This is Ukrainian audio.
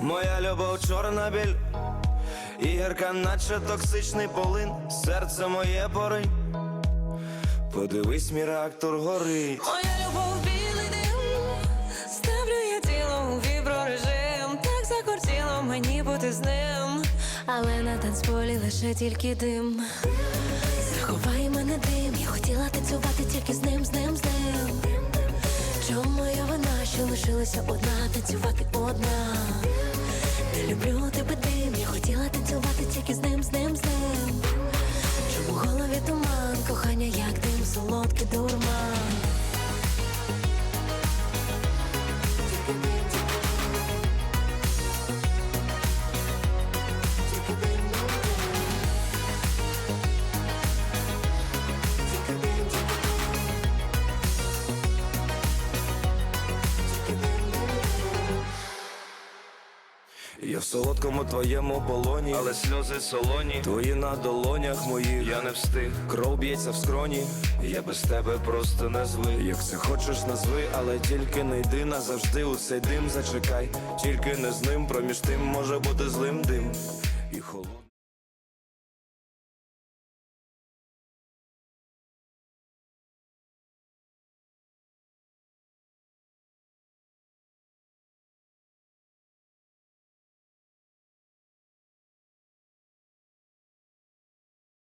Моя любов чорна біль, і гірка, наче токсичний полин, серце моє поринь. Подивись, мій реактор горить. Моя любов білий дим, ставлю я тіло у віброрежим, так закортіло мені бути з ним, але на танцполі лише тільки дим. Заховай мене дим, я хотіла танцювати тільки з ним, з ним, з ним. Чому моя вина, що лишилася одна, танцювати одна? Люблю тебе дим, я хотіла танцювати тільки з ним, з ним, з ним. Чому в голові туман, кохання, як дим, солодкий дурман. Я в солодкому твоєму полоні, але сльози солоні, твої на долонях моїх. Я не встиг, кров б'ється в скроні. Я без тебе просто не звик. Як це хочеш, назви, але тільки не йди назавжди. У цей дим зачекай, тільки не з ним, проміж тим може бути злим дим.